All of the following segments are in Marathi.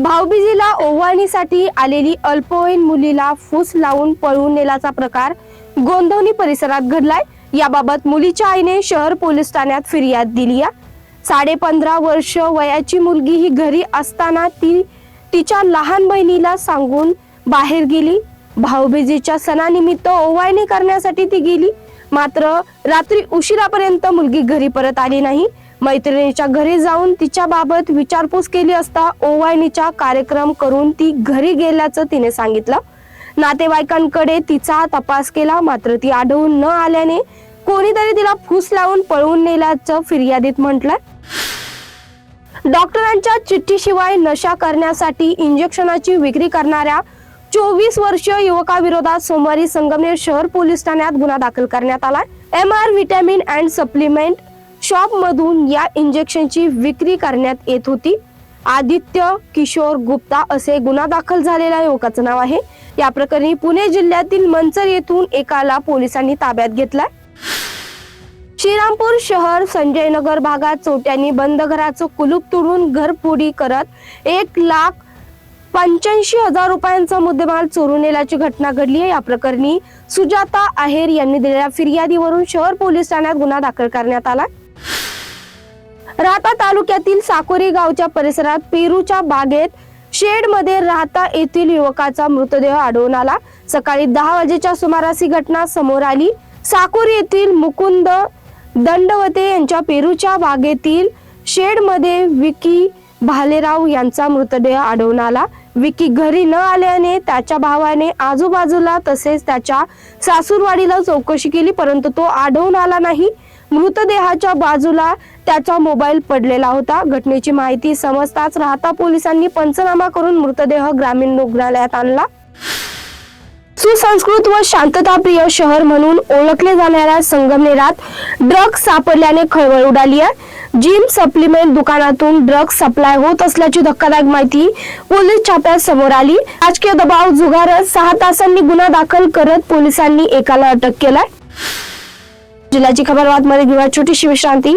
भाऊबीजीला ओवाळणीसाठी आलेली अल्पवयीन मुलीला फूस लावून पळवून नेल्याचा प्रकार गोंदवणी परिसरात घडलाय. याबाबत मुलीच्या आईने शहर पोलीस ठाण्यात फिर्याद दिली आहे. साडे पंधरा वर्ष वयाची मुलगी ही घरी असताना ती तिच्या लहान बहिणीला सांगून बाहेर गेली. भाऊबीजीच्या सणानिमित्त ओवाळणी करण्यासाठी ती गेली. मात्र रात्री उशिरापर्यंत मुलगी घरी परत आली नाही. मैत्रिणीच्या घरी जाऊन तिच्या बाबत विचारपूस केली असता ओवाळणीचा कार्यक्रम करून ती घरी गेल्याचं तिने सांगितलं. नातेवाईकांकडे तिचा तपास केला मात्र ती आढळून न आल्याने कोणीतरी तिला फूस लावून पळवून नेल्याचं फिर्यादीत म्हटलंय. डॉक्टरांच्या चिठ्ठीशिवाय नशा करण्यासाठी इंजेक्शनाची विक्री करणाऱ्या चोवीस वर्षीय युवकाविरोधात सोमवारी संगमनेर शहर पोलीस ठाण्यात गुन्हा दाखल करण्यात आलाय. M R vitamin and supplement शॉपमधून या इंजेक्शनची विक्री करण्यात येत होती. आदित्य किशोर गुप्ता असे गुन्हा दाखल झालेल्या युवकाचं नाव आहे. या प्रकरणी पुणे जिल्ह्यातील मंचर येथून एकाला पोलिसांनी ताब्यात घेतलाय. श्रीरामपूर शहर संजयनगर भागात चोट्यांनी बंद घराचं कुलूप तोडून घरफोडी करत एक लाख पंच्याऐंशी हजार रुपयांचा मुद्देमाल चोरून नेल्याची घटना घडली आहे. या प्रकरणी सुजाता आहेर यांनी दिलेल्या फिर्यादीवरून शहर पोलीस ठाण्यात गुन्हा दाखल करण्यात आला राहता तालुक्यातील साकोरी गावच्या परिसरात पेरूच्या बागेत शेडमध्ये राहता येथील युवकाचा मृतदेह आढळून आला. सकाळी दहा वाजेच्या सुमारास ही घटना समोर आली. साकोरी येथील मुकुंद दंडवते यांच्या पेरूच्या बागेतील शेडमध्ये विकी भालेराव यांचा मृतदेह आढळून आला. विकी घरी न आल्याने त्याच्या भावाने आजूबाजूला तसेच त्याच्या सासूरवाडीला चौकशी केली परंतु तो आढळून आला नाही. मृतदेहाच्या बाजूला त्याचा मोबाईल पडलेला होता. घटनेची माहिती समजताच राहता पोलिसांनी पंचनामा करून मृतदेह ग्रामीण रुग्णालयात आणला. सुसंस्कृत व शांतताप्रिय शहर म्हणून ओळखले जाणाऱ्या संगमनेरात ड्रग्ज सापडल्याने खळबळ उडाली आहे. जिम सप्लिमेंट दुकानातून ड्रग्ज सप्लाय होत असल्याची धक्कादायक माहिती पोलीस छाप्यात समोर आली. राजकीय दबाव जुगारत सहा तासांनी गुन्हा दाखल करत पोलिसांनी एकाला अटक केलाय. जिल्ह्याची खबरमध्ये घेऊया छोटीशी विश्रांती.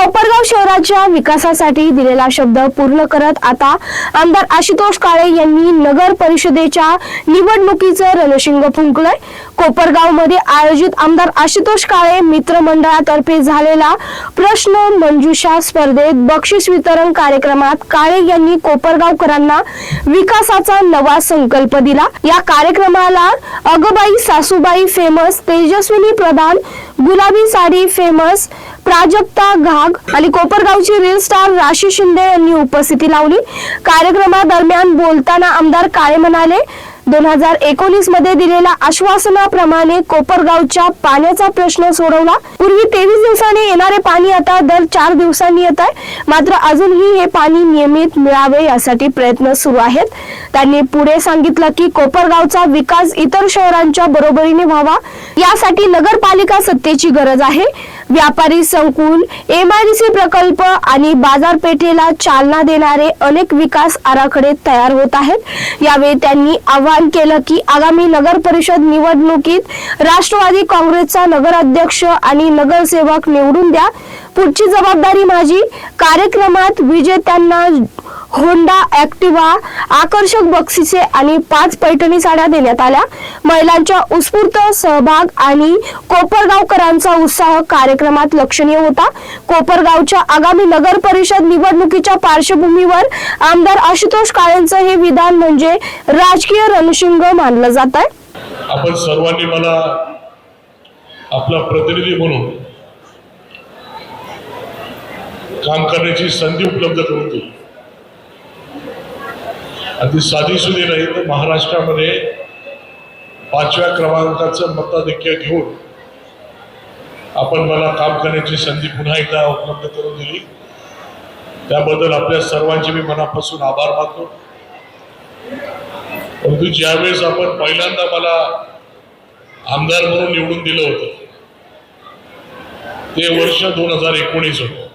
कोपरगाव शहराच्या विकासासाठी दिलेला शब्द पूर्ण करत आता आमदार आशुतोष काळे यांनी नगर परिषदेच्या निवडणुकीचं रणशिंग फुंकलंय. कोपरगावमध्ये आयोजित आमदार आशुतोष काळे मित्र मंडळातर्फे झालेला प्रश्न मंजुषा स्पर्धेत बक्षीस वितरण कार्यक्रमात काळे यांनी कोपरगावकरांना विकासाचा नवा संकल्प दिला. या कार्यक्रमाला अगबाई सासूबाई फेमस तेजस्विनी प्रधान गुलाबी साडी फेमस प्राजक्ता घाग आणि कोपरगावची रील स्टार राशी शिंदे यांनी उपस्थिती लावली. कार्यक्रमादरम्यान बोलताना आमदार काळे म्हणाले दोन हजार एकोणीसमध्ये दिलेल्या आश्वासनाप्रमाणे कोपरगावच्या पाण्याचा प्रश्न सोडवला. पूर्वी तेवीस दिवसांनी येणारे पाणी आता दर चार दिवसांनी येत आहे. मात्र अजूनही हे पाणी नियमित मिळावे यासाठी प्रयत्न सुरू आहेत. त्यांनी पुढे सांगितलं की कोपरगावचा विकास इतर शहरांच्या बरोबरीने व्हावा. यासाठी नगरपालिका सत्तेची गरज आहे. व्यापारी संकुल एमआयडीसी प्रकल्प आणि बाजारपेठेला चालना देणारे अनेक विकास आराखडे तयार होत आहेत. यावेळी त्यांनी आवाहन केलं की आगामी नगर परिषद निवडणुकीत राष्ट्रवादी काँग्रेसचा नगराध्यक्ष आणि नगरसेवक निवडून द्या. पुढची जबाबदारी माझी कार्यक्रमात विजेत्यांना होंडा ऍक्टिवा आकर्षक बक्षिसे आणि पाच पैठणी साड्या देण्यात आल्या. महिलांच्या उत्स्फूर्त सहभाग आणि कोपरगावकरांचा उत्साह कार्यक्रमात लक्षणीय होता. कोपरगावच्या आगामी नगर परिषद निवडणुकीच्या पार्श्वभूमीवर आमदार आशुतोष काळेंचं हे विधान म्हणजे राजकीय रणशिंग मानलं जात आहे. आपण सर्वांनी मला आपला प्रतिनिधी म्हणून काम करण्याची संधी उपलब्ध करून दिली अगदी साधीसुधी नाही तर महाराष्ट्रामध्ये पाचव्या क्रमांकाचं मताधिक्य घेऊन आपण मला काम करण्याची संधी पुन्हा एकदा उपलब्ध करून दिली. त्याबद्दल आपल्या सर्वांचे मी मनापासून आभार मानतो. परंतु ज्यावेळेस आपण पहिल्यांदा मला आमदार म्हणून निवडून दिलं होतं ते वर्ष दोन हजार एकोणीस होतं.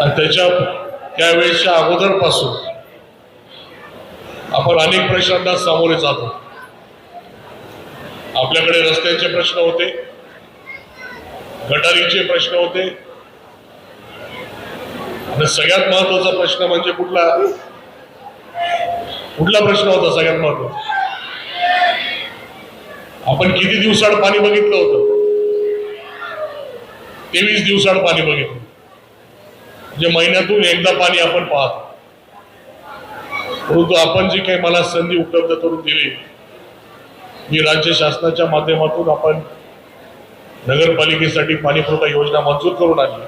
आणि त्याच्या त्यावेळेसच्या अगोदरपासून आपण अनेक प्रश्नांना सामोरे जातो. आपल्याकडे रस्त्यांचे प्रश्न होते गटारीचे प्रश्न होते. आणि सगळ्यात महत्त्वाचा प्रश्न म्हणजे कुठला? कुठला प्रश्न होता सगळ्यात महत्त्वाचा आपण किती दिवसाड पाणी बघितलं होतं? तेवीस दिवसाड पाणी बघितलं. म्हणजे महिन्यातून एकदा पाणी आपण पाहतो. परंतु आपण जी काही मला संधी उपलब्ध करून दिली मी राज्य शासनाच्या माध्यमातून आपण नगरपालिकेसाठी पाणीपुरवठा योजना मंजूर करून आणली.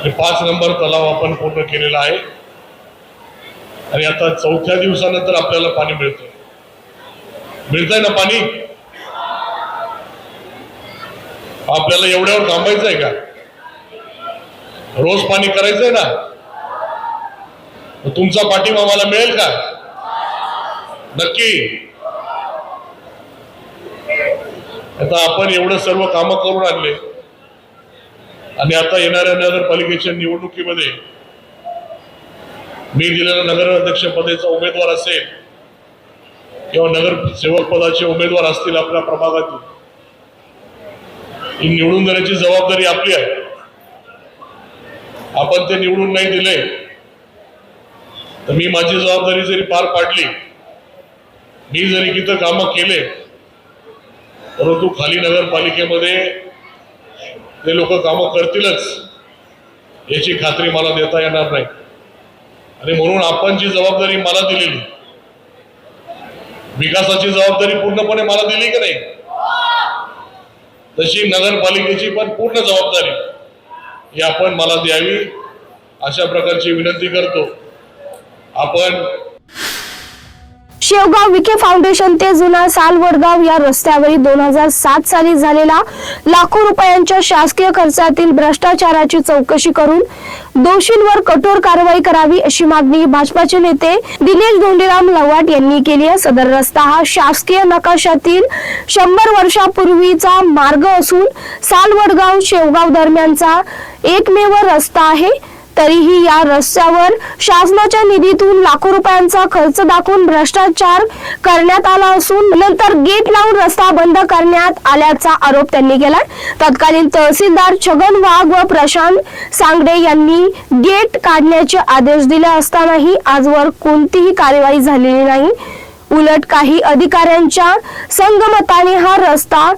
आणि पाच नंबर तलाव आपण पूर्ण केलेला आहे. आणि आता चौथ्या दिवसानंतर आपल्याला पाणी मिळतं मिळतंय ना पाणी? आपल्याला एवढ्यावर थांबायचं आहे का? रोज पाणी करायचंय ना? तुमचा पाठिंबा मला मिळेल का? नक्की. आता आपण एवढं सर्व कामं करून आणले. आणि आता येणाऱ्या नगरपालिकेच्या निवडणुकीमध्ये मी दिलेला नगराध्यक्ष पदाचा उमेदवार असेल किंवा नगरसेवक पदाचे उमेदवार असतील आपल्या प्रभागातील ही निवडून देण्याची जबाबदारी आपली आहे. आपण ते निवडून नाही दिले तर मी माझी जबाबदारी जरी पार पाडली मी जरी किती कामं केले परंतु खाली नगरपालिकेमध्ये ते लोक कामं करतीलच याची खात्री मला देता येणार नाही. आणि म्हणून आपण जी जबाबदारी मला दिलेली विकासाची जबाबदारी पूर्णपणे मला दिली की नाही तशी नगरपालिकेची पण पूर्ण जबाबदारी. ही आपण मला द्यावी अशा प्रकारची विनंती करतो. आपण शेवगाव विखे फाउंडेशन ते जुना सालवडगाव या रस्त्यावरील दोन हजार सात साली झालेला लाखो रुपयांच्या शासकीय खर्चातील भ्रष्टाचाराची चौकशी करून दोषींवर कठोर कारवाई करावी अशी मागणी भाजपाचे नेते दिनेश धोंडीराम लवाट यांनी केली आहे. सदर रस्ता हा शासकीय नकाशातील शंभर वर्षापूर्वीचा मार्ग असून सालवडगाव शेवगाव दरम्यानचा एकमेव रस्ता आहे. तरीही या रस्त्यावर शासनाच्या निधीतून लाखो रुपयांचा खर्च दाखवून भ्रष्टाचार करण्यात आला असून नंतर गेट लावून रस्ता बंद करण्यात आल्याचा आरोप त्यांनी केला तत्कालीन तहसीलदार छगन वाघ व प्रशांत सांगडे यांनी गेट काढण्याचे आदेश दिले असतानाही आजवर कोणतीही कार्यवाही झालेली नाही. उलट काही अधिकाऱ्यांच्या संगमताने हा रस्ता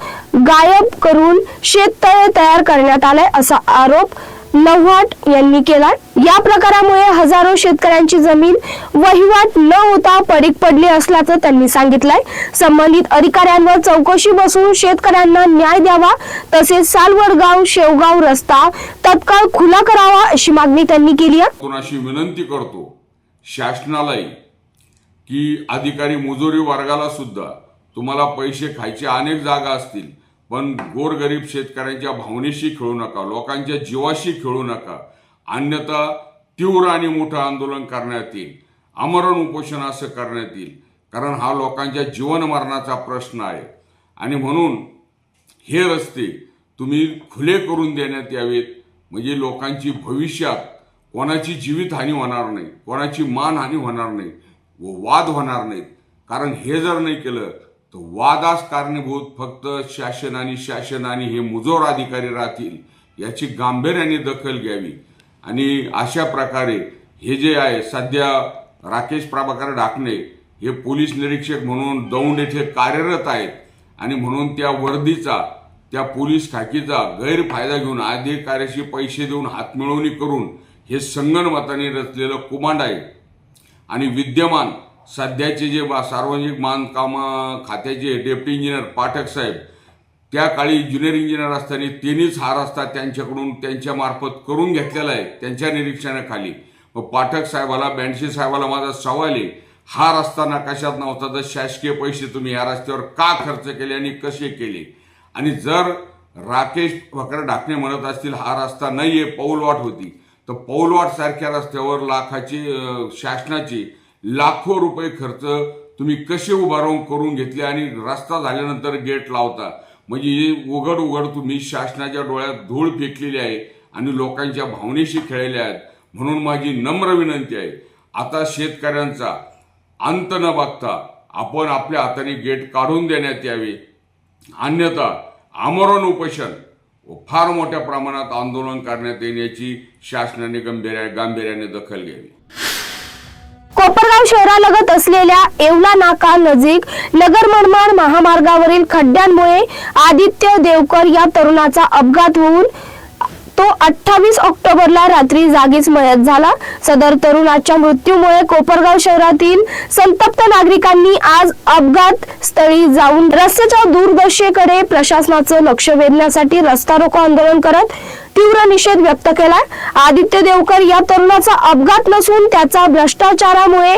गायब करून शेततळे तयार करण्यात आलाय असा आरोप लव्हाट यांनी केला. या प्रकारामुळे हजारो शेतकऱ्यांची जमीन वहिवाट न होता पडीक पडली असल्याचं त्यांनी सांगितलंय. संबंधित अधिकाऱ्यांवर चौकशी बसून शेतकऱ्यांना न्याय द्यावा तसेच सालवडगाव शेवगाव रस्ता तत्काळ खुला करावा अशी मागणी त्यांनी केली आहे. कोणाशी विनंती करतो शासनालाही की अधिकारी मुजोरी वर्गाला सुद्धा तुम्हाला पैसे खायचे अनेक जागा असतील पण गोरगरीब शेतकऱ्यांच्या भावनेशी खेळू नका लोकांच्या जीवाशी खेळू नका. अन्यथा तीव्र आणि मोठं आंदोलन करण्यात येईल. आमरण उपोषण असं करण्यात येईल. कारण हा लोकांच्या जीवन मरणाचा प्रश्न आहे. आणि म्हणून हे रस्ते तुम्ही खुले करून देण्यात यावेत. म्हणजे लोकांची भविष्यात कोणाची जीवितहानी होणार नाही कोणाची मानहानी होणार नाही व वाद होणार नाहीत. कारण हे जर नाही केलं तर वादास कारणीभूत फक्त शासन आणि शासन आणि हे मुजोर अधिकारी राहतील याची गांभीर्याने दखल घ्यावी. आणि अशा प्रकारे हे जे आहे सध्या राकेश प्रभाकर ढाकणे हे पोलीस निरीक्षक म्हणून दौंड येथे कार्यरत आहेत आणि म्हणून त्या वर्दीचा त्या पोलीस खाकीचा गैरफायदा घेऊन अधिकाऱ्याशी पैसे देऊन हातमिळवणी करून हे संगणमताने रचलेलं कुमांड आहे. आणि विद्यमान सध्याचे जे बा- सार्वजनिक बांधकाम खात्याचे डेप्टी इंजिनियर पाठक साहेब त्या काळी ज्युनियर इंजिनियर असताना त्यांनीच हा रस्ता त्यांच्याकडून त्यांच्यामार्फत करून घेतलेला आहे त्यांच्या निरीक्षणाखाली. मग पाठक साहेबाला बँडशी साहेबाला माझा सवाल आहे हा रस्ता नकाशात नव्हता तर शासकीय पैसे तुम्ही या रस्त्यावर का खर्च केले आणि कसे केले? आणि जर राकेश फकर ढाकणे म्हणत असतील हा रस्ता नाही आहे पौलवाट होती तर पौलवाट सारख्या रस्त्यावर लाखाची शासनाची लाखो रुपये खर्च तुम्ही कसे उभारून करून घेतले आणि रस्ता झाल्यानंतर गेट लावता? म्हणजे हे उघड उघड तुम्ही शासनाच्या डोळ्यात धूळ फेकलेली आहे आणि लोकांच्या भावनेशी खेळलेल्या आहेत. म्हणून माझी नम्र विनंती आहे आता शेतकऱ्यांचा अंत न बघता आपण आपल्या हाताने गेट काढून देण्यात यावे. अन्यथा आमरण उपोषण फार मोठ्या प्रमाणात आंदोलन करण्यात येण्याची शासनाने गंभीर गांभीर्याने दखल घ्यावी. कोपरगाव शहरालगत असलेल्या येवला नाका नजीक नगर मनमाड महामार्गावरील खड्ड्यांमुळे आदित्य देवकर या तरुणाचा अपघात होऊन तो अठ्ठावीस ऑक्टोबरला रात्री जागीच मयत झाला. सदर तरुणाच्या मृत्यूमुळे कोपरगाव शहरातील संतप्त नागरिकांनी आज अपघात स्थळी जाऊन रस्त्याच्या दूरदर्शेकडे प्रशासनाचं लक्ष वेधण्यासाठी रस्ता रोको आंदोलन करत तीव्र निषेध व्यक्त केला. आदित्य देवकर या तरुणाचा अपघात नसून त्याचा भ्रष्टाचारामुळे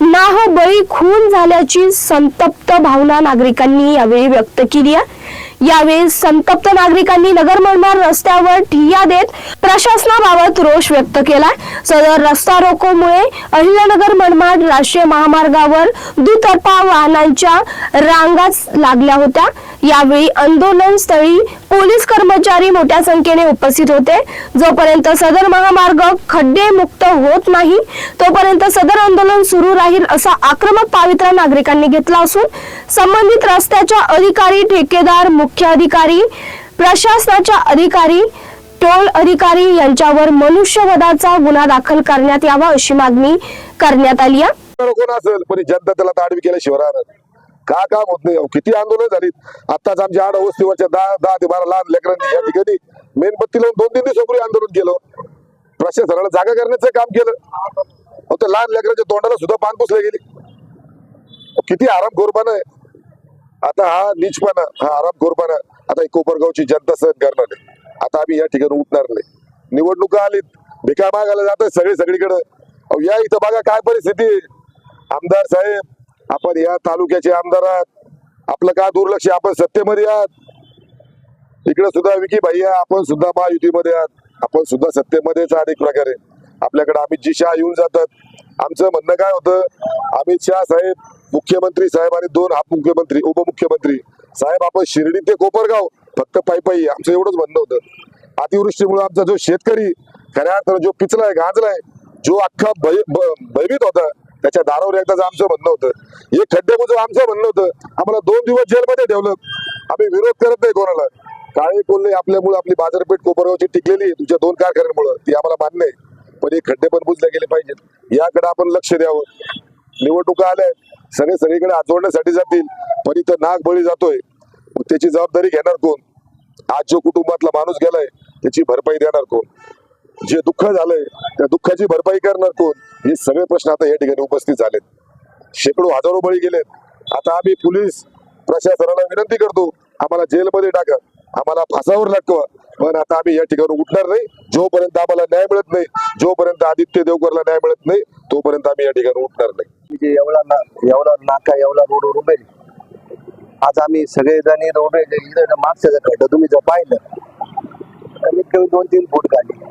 नाह बळी खून झाल्याची संतप्त भावना नागरिकांनी यावेळी व्यक्त केली आहे. यावेळी संतप्त नागरिकांनी नगर मनमाड रस्त्यावर ठिय्या देत प्रशासनाबाबत रोष व्यक्त केला सदर रस्ता रोकोमुळे अहिल्यानगर मनमाड राष्ट्रीय महामार्गावर दुतर्फा वाहनांच्या रांगाच लागल्या होत्या. यावेळी आंदोलन स्थळी पोलीस कर्मचारी मोठ्या संख्येने उपस्थित होते. जोपर्यंत सदर महामार्ग खड्डे मुक्त होत नाही तोपर्यंत सदर आंदोलन सुरू राहील असा आक्रमक पावित्रा नागरिकांनी घेतला असून संबंधित रस्त्याच्या अधिकारी ठेकेदार मुख्य अधिकारी प्रशासनाच्या अधिकारी टोल अधिकारी यांच्यावर मनुष्यवधाचा गुन्हा दाखल करण्यात यावा अशी मागणी करण्यात आली आहे. कोण असेल? पण जनता त्याला ताडवी केल्याशिवाय का काम होत नाही? अहो, किती आंदोलन झालीत आताच आमच्या आड वस्तीवरच्या दहा दहा ते बारा लहान लेकरांनी या ठिकाणी मेणबत्ती लावून दोन तीन दिवसापूर्वी आंदोलन केलं. प्रशासनाला जागा करण्याचं काम केलं. अहो, लहान लेकरांच्या तोंडाला सुद्धा पान पुसले गेली. अहो, किती आराम गोरपाना आहे. आता हा नीचपणा हा आराम गोरपाना आता कोपरगावची जनता सहन करणार नाही. आता आम्ही या ठिकाणी उठणार नाही. निवडणुका आलीत. भिका मागायला जातात सगळे सगळीकडे. अहो या इथं बघा काय परिस्थिती आमदार साहेब आपण या तालुक्याचे आमदार आहात. आपलं का दुर्लक्ष आपण सत्तेमध्ये आहात. इकडे सुद्धा विकी भाई आपण सुद्धा महायुतीमध्ये आहात. आपण सुद्धा सत्तेमध्येच आहात एक प्रकारे. आपल्याकडे अमित जी शहा येऊन जातात. आमचं म्हणणं काय होतं? अमित शाह साहेब मुख्यमंत्री साहेब आणि दोन हा मुख्यमंत्री उपमुख्यमंत्री. साहेब आपण शिर्डी ते कोपरगाव फक्त पायी पायी. आमचं एवढंच म्हणणं होतं. अतिवृष्टीमुळे आमचा जो शेतकरी खऱ्या अर्थानं जो पिचलाय गांजलाय जो अख्खा भय भयभीत होता त्याच्या दारावर एकदाच आमचं म्हणणं होतं एक खड्डे बुजव आमचं म्हणणं होतं आम्हाला दोन दिवस जेलमध्ये ठेवलं. आम्ही विरोध करत नाही कोणाला. काळे कोल्हे आपल्यामुळे आपली बाजारपेठ कोपरगावची टिकलेली आहे तुमच्या दोन कारखान्यांमुळे. ती आम्हाला मान्य आहे. पण हे खड्डे पण बुजले गेले पाहिजेत. याकडे आपण लक्ष द्यावं. निवडणुका आल्या सगळे सगळीकडे हात जातील पण इथं नाग बळी जातोय. त्याची जबाबदारी घेणार कोण? आज जो कुटुंबातला माणूस गेलाय त्याची भरपाई देणार कोण? जे दुःख झालंय त्या दुःखाची भरपाई करणार कोण? हे सगळे प्रश्न आता या ठिकाणी उपस्थित झालेत. शेकडो हजारो बळी गेलेत. आता आम्ही पोलीस प्रशासनाला विनंती करतो आम्हाला जेलमध्ये टाका आम्हाला फासावर लटकवा. पण आता आम्ही या ठिकाणी उठणार नाही. जोपर्यंत आम्हाला न्याय मिळत नाही जोपर्यंत आदित्य देवकरला न्याय मिळत नाही तोपर्यंत आम्ही या ठिकाणी उठणार नाही. म्हणजे एवढा ना एवढा नाका एवढा रोड उभे आज आम्ही सगळे जणी उभे आहे. तुम्ही जर पाहिलं कमीत कमी दोन तीन फूट काढली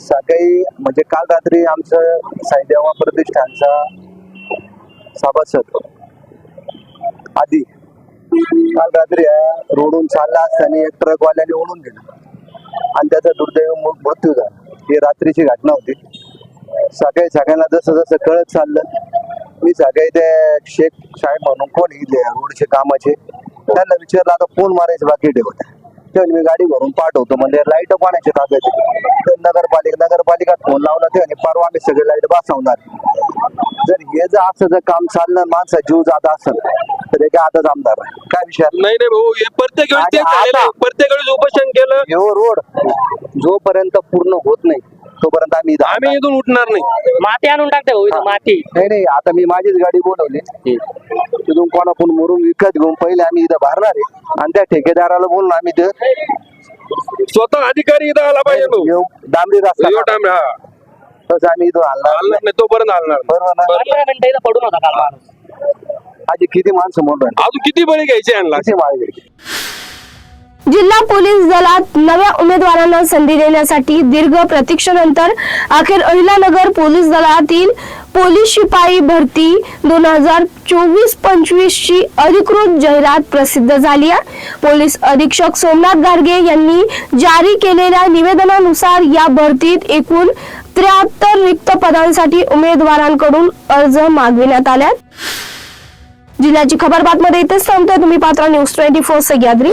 सकाळी म्हणजे काल रात्री आमचं साईदेवा प्रतिष्ठानचा सभासद आधी काल रात्री रोडून चालला असताना एक ट्रकवाल्याने ओढून दिलं आणि त्याचा दुर्दैव मृत्यू झाला. ही रात्रीची घटना होती. सकाळी सगळ्यांना जसं जसं कळत चाललं मी सकाळी ते शेख साहेब म्हणून कोण इथले रोडचे कामाचे त्यांना विचारलं आता फोन मारायचं बाकी ठेवत ते म्हणे, मी गाडी भरून पाठवतो. म्हणजे लाइट पाण्याचे ताब्यात नगरपालिका नगरपालिकात फोन लावला ते आणि परवा आम्ही सगळे लाइट बसवणार. जर हे जर असं जर काम चाललं माणसा जीव जात असेल तर हे काय आताच आमदार. काय विषय? नाही नाही भाऊ हे प्रत्येक वेळेस तेच आणि झालेलं आहे. आता- प्रत्येक वेळेस उपोषण केलं. ह्यो रोड जोपर्यंत पूर्ण होत नाही तोपर्यंत आम्ही इथं आम्ही इथून उठणार नाही. माती आणून टाकते भाऊ इथं माती. नाही नाही आता मी माझीच गाडी बोलवली. तिथून कोणाकडून मोरून विकत घेऊन पहिले आम्ही इथं भरणार आहे. आणि त्या ठेकेदाराला बोलून आम्ही ते स्वतः अधिकारी इथं आला पाहिजे तो. येऊ डांबरी रस्ता यो टाइम हा. तसं आम्ही इथून हलणार हलणार नाही. तोपर्यंत हलणार नाही. बरोबर ना? पंधरा मिनिटं इथं पडून होता काल माणूस. आजी किती माणसं म्हणून राहिले? अजून किती बळी घ्यायचे यांना किती माळ घ्यायची? जिल्हा पोलीस दलात नव्या उमेदवारांना संधी देण्यासाठी दीर्घ प्रतीक्षेनंतर अखेर अहिलानगर पोलीस दलातील पोलीस शिपाई भरती दोन हजार चोवीस पंचवीस ची अधिकृत जाहिरात प्रसिद्ध झाली आहे. पोलीस अधीक्षक सोमनाथ गाडगे यांनी जारी केलेल्या निवेदनानुसार या भरतीत एकूण त्र्याहत्तर रिक्त पदांसाठी उमेदवारांकडून अर्ज मागविण्यात आल्यात. जिल्ह्याची खबर बातमध्ये इथेच थांबतोय. तुम्ही पात्र न्यूज ट्वेंटी फोर सह्याद्री.